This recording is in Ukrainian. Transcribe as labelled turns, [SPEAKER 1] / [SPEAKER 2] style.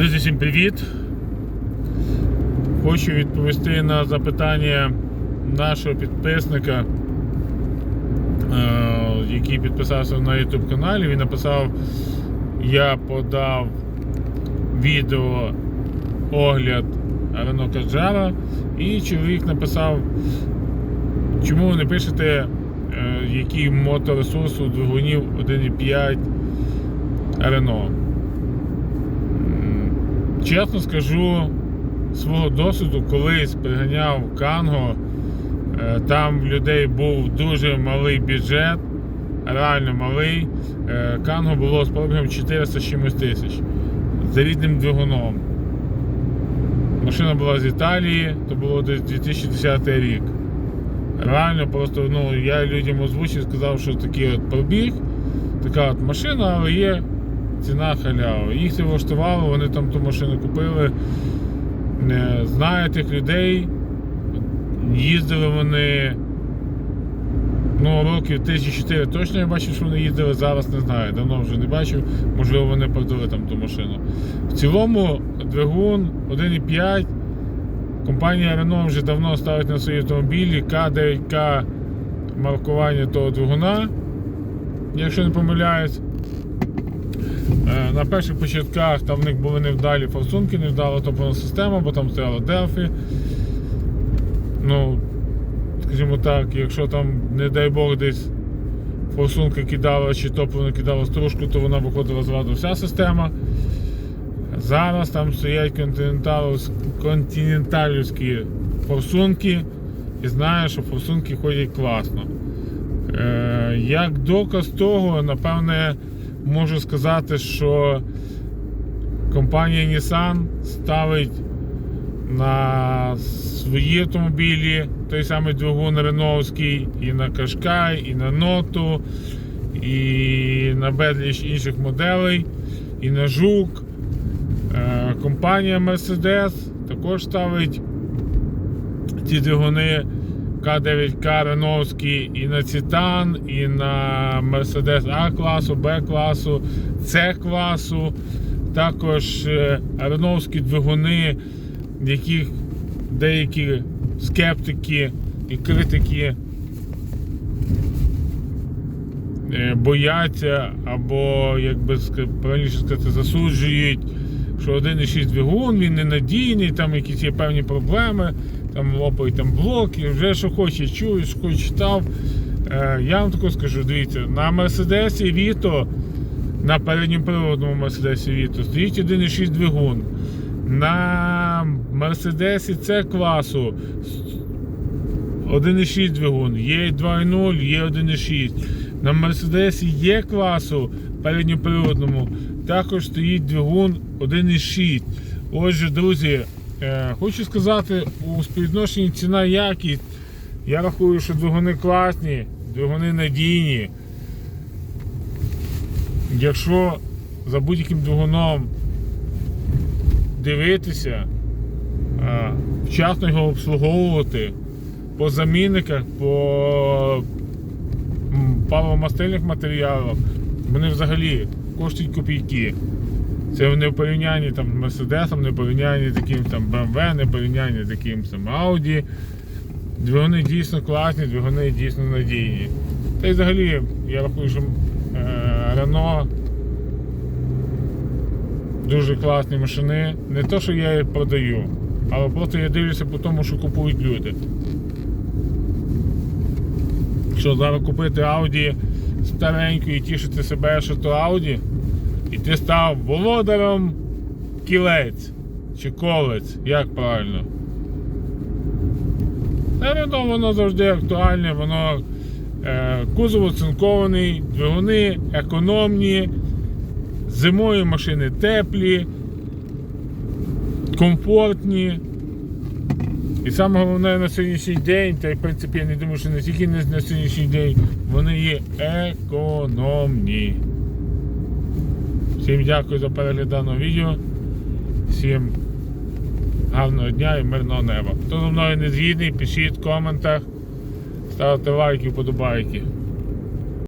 [SPEAKER 1] Друзі, всім привіт! Хочу відповісти на запитання нашого підписника, е, який підписався на YouTube каналі. Він написав, я подав відео огляд Renault Kadjara і чоловік написав, чому ви не пишете, е, який моторесурс у двигунів 1.5 Renault. Чесно скажу, свого досвіду, колись приганяв Канго, е, там в людей був дуже малий бюджет, реально малий. Е, Канго було з пробігом 400 чимось тисяч за рідним двигуном. Машина була з Італії, то було десь 2010 рік. Реально, просто ну, я людям озвучив, сказав, що такий от пробіг, така от машина, але є ціна халява. Їх це влаштувало, вони там ту машину купили. Знаю тих людей. Їздили вони. Ну, років 3-4 точно я бачив, що вони їздили, зараз не знаю, давно вже не бачив, можливо, вони продали там ту машину. В цілому двигун 1,5. Компанія Renault вже давно ставить на свої автомобілі К9К маркування того двигуна, якщо не помиляюсь. Е, На перших початках там в них були невдалі форсунки, невдала топливна система, бо там стояла Delphi. Ну, скажімо так, якщо там, не дай Бог, десь форсунка кидала чи топливо кидала стружку, то вона виходила з ладу вся система. Зараз там стоять континенталівські форсунки і знаю, що форсунки ходять класно. Е, як доказ того, напевне, можу сказати, що компанія Nissan ставить на свої автомобілі той самий двигун Реновський і на Кашкай, і на Ноту, і на безліч інших моделей, і на Жук. Е, Компанія Mercedes також ставить ті двигуни К9К Реновські і на Цитан, і на Mercedes А класу, Б класу, С класу. Також е, Реновські двигуни, яких деякі скептики і критики е, бояться або, як би правильніше сказати, засуджують, що 1,6 двигун, він ненадійний, там якісь є певні проблеми, там лопають там блоки, вже що хоче, що хоч читав. Е, Я вам тако скажу, дивіться, на Мерседесі Vito, на передньоприводному Мерседесі Vito стоїть 1,6 двигун. На Мерседесі С класу 1,6 двигун, є 2,0, є 1,6. На Мерседесі Є класу передньоприводному також стоїть двигун 1,6. Отже, друзі, хочу сказати, у співвідношенні ціна якість. Я рахую, що двигуни класні, двигуни надійні. Якщо за будь-яким двигуном дивитися, вчасно його обслуговувати по замінниках, по м, паливомастильних матеріалах, вони взагалі коштують копійки. Це не в порівнянні там, з Мерседесом, не в порівнянні якимсь там BMW, не в порівнянні якимсь там Audi. Двигуни дійсно класні, двигуни дійсно надійні. Та й взагалі, я рахую, що е, Renault дуже класні машини. Не то, що я їх продаю, але просто я дивлюся по тому, що купують люди. Що зараз купити Audi стареньку і тішити себе, що то Audi, і ти став володарем кілець чи колець, як правильно. Та воно завжди актуальне, воно е, кузов оцинкований, двигуни економні, зимою машини теплі, комфортні. І саме головне на сьогоднішній день, та й в принципі я не думаю, що не тільки на сьогоднішній день, вони є економні. Всім дякую за перегляд даного відео. Всім гарного дня і мирного неба. Хто зі мною не згідний, пишіть в коментах, ставте лайки, вподобайки.